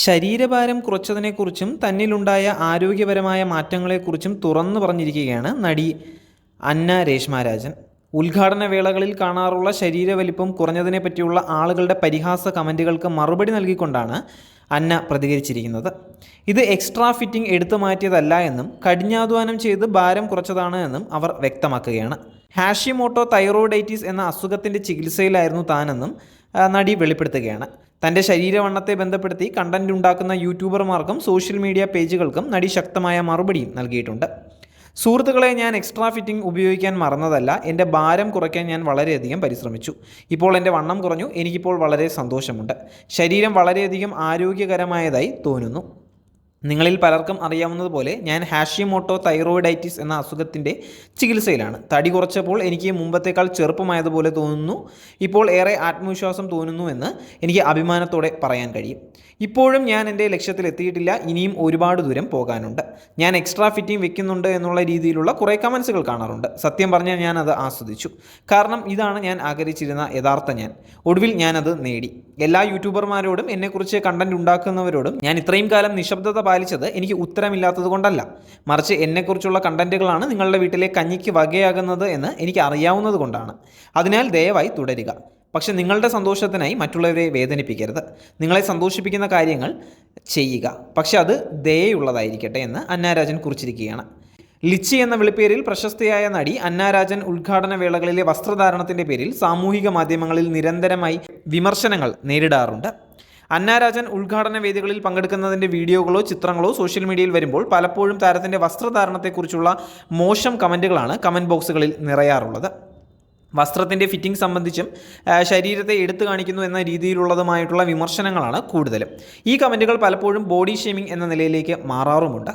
ശരീരഭാരം കുറച്ചതിനെക്കുറിച്ചും തന്നിലുണ്ടായ ആരോഗ്യപരമായ മാറ്റങ്ങളെക്കുറിച്ചും തുറന്നു പറഞ്ഞിരിക്കുകയാണ് നടി അന്ന രേഷ്മാരാജൻ. ഉദ്ഘാടന വേളകളിൽ കാണാറുള്ള ശരീരവലിപ്പം കുറഞ്ഞതിനെ പറ്റിയുള്ള ആളുകളുടെ പരിഹാസ കമന്റുകൾക്ക് മറുപടി നൽകിക്കൊണ്ടാണ് അന്ന പ്രതികരിച്ചിരിക്കുന്നത്. ഇത് എക്സ്ട്രാ ഫിറ്റിംഗ് എടുത്തു മാറ്റിയതല്ല എന്നും കഠിനാധ്വാനം ചെയ്ത് ഭാരം കുറച്ചതാണ് എന്നും അവർ വ്യക്തമാക്കുകയാണ്. ഹാഷിമോട്ടോ തൈറോയിഡൈറ്റിസ് എന്ന അസുഖത്തിന്റെ ചികിത്സയിലായിരുന്നു താനെന്നും നടി വെളിപ്പെടുത്തുകയാണ്. തന്റെ ശരീരവണ്ണത്തെ ബന്ധപ്പെടുത്തി കണ്ടന്റ് ഉണ്ടാക്കുന്ന യൂട്യൂബർമാർക്കും സോഷ്യൽ മീഡിയ പേജുകൾക്കും നടി ശക്തമായ മറുപടിയും നൽകിയിട്ടുണ്ട്. സുഹൃത്തുക്കളെ ഞാൻ എക്സ്ട്രാ ഫിറ്റിംഗ് ഉപയോഗിക്കാൻ മറന്നതല്ല. എന്റെ ഭാരം കുറയ്ക്കാൻ ഞാൻ വളരെയധികം പരിശ്രമിച്ചു. ഇപ്പോൾ എന്റെ വണ്ണം കുറഞ്ഞു. എനിക്കിപ്പോൾ വളരെ സന്തോഷമുണ്ട്. ശരീരം വളരെയധികം ആരോഗ്യകരമായതായി തോന്നുന്നു. നിങ്ങളിൽ പലർക്കും അറിയാവുന്നതുപോലെ ഞാൻ ഹാഷിമോട്ടോ തൈറോയിഡൈറ്റിസ് എന്ന അസുഖത്തിന്റെ ചികിത്സയിലാണ്. തടി കുറച്ചപ്പോൾ എനിക്ക് മുമ്പത്തേക്കാൾ ചെറുപ്പമായതുപോലെ തോന്നുന്നു. ഇപ്പോൾ ഏറെ ആത്മവിശ്വാസം തോന്നുന്നു എന്ന് എനിക്ക് അഭിമാനത്തോടെ പറയാൻ കഴിയും. ഇപ്പോഴും ഞാൻ എന്റെ ലക്ഷ്യത്തിൽ എത്തിയിട്ടില്ല. ഇനിയും ഒരുപാട് ദൂരം പോകാനുണ്ട്. ഞാൻ എക്സ്ട്രാ ഫിറ്റിംഗ് വെക്കുന്നുണ്ട് എന്നുള്ള രീതിയിലുള്ള കുറേ കമൻസുകൾ കാണാറുണ്ട്. സത്യം പറഞ്ഞാൽ ഞാൻ അത് ആസ്വദിച്ചു. കാരണം ഇതാണ് ഞാൻ ആഗ്രഹിച്ചിരുന്ന യഥാർത്ഥ ഞാൻ. ഒടുവിൽ ഞാനത് നേടി. എല്ലാ യൂട്യൂബർമാരോടും എന്നെക്കുറിച്ച് കണ്ടന്റ് ഉണ്ടാക്കുന്നവരോടും ഞാൻ ഇത്രയും കാലം നിശബ്ദത പാലിച്ചത് എനിക്ക് ഉത്തരമില്ലാത്തത് കൊണ്ടല്ല. മറിച്ച് എന്നെക്കുറിച്ചുള്ള കണ്ടന്റുകളാണ് നിങ്ങളുടെ വീട്ടിലെ കഞ്ഞിക്ക് വകയാകുന്നത് എന്ന് എനിക്ക് അറിയാവുന്നത് കൊണ്ടാണ്. അതിനാൽ ദയവായി തുടരുക. പക്ഷെ നിങ്ങളുടെ സന്തോഷത്തിനായി മറ്റുള്ളവരെ വേദനിപ്പിക്കരുത്. നിങ്ങളെ സന്തോഷിപ്പിക്കുന്ന കാര്യങ്ങൾ ചെയ്യുക. പക്ഷെ അത് ദയുള്ളതായിരിക്കട്ടെ എന്ന് അന്നാരാജൻ കുറിച്ചിരിക്കുകയാണ്. ലിച്ചി എന്ന വിളിപ്പേരിൽ പ്രശസ്തയായ നടി അന്നാരാജൻ ഉദ്ഘാടന വേളകളിലെ വസ്ത്രധാരണത്തിന്റെ പേരിൽ സാമൂഹിക മാധ്യമങ്ങളിൽ നിരന്തരമായി വിമർശനങ്ങൾ നേരിടാറുണ്ട്. അന്നാരാജൻ ഉദ്ഘാടന വേദികളിൽ പങ്കെടുക്കുന്നതിന്റെ വീഡിയോകളോ ചിത്രങ്ങളോ സോഷ്യൽ മീഡിയയിൽ വരുമ്പോൾ പലപ്പോഴും താരത്തിന്റെ വസ്ത്രധാരണത്തെക്കുറിച്ചുള്ള മോശം കമന്റുകളാണ് കമന്റ് ബോക്സുകളിൽ നിറയാറുള്ളത്. വസ്ത്രത്തിന്റെ ഫിറ്റിംഗ് സംബന്ധിച്ചും ശരീരത്തെ എടുത്തു കാണിക്കുന്നു എന്ന രീതിയിലുള്ളതുമായിട്ടുള്ള വിമർശനങ്ങളാണ് കൂടുതലും. ഈ കമന്റുകൾ പലപ്പോഴും ബോഡി ഷേമിംഗ് എന്ന നിലയിലേക്ക് മാറാറുമുണ്ട്.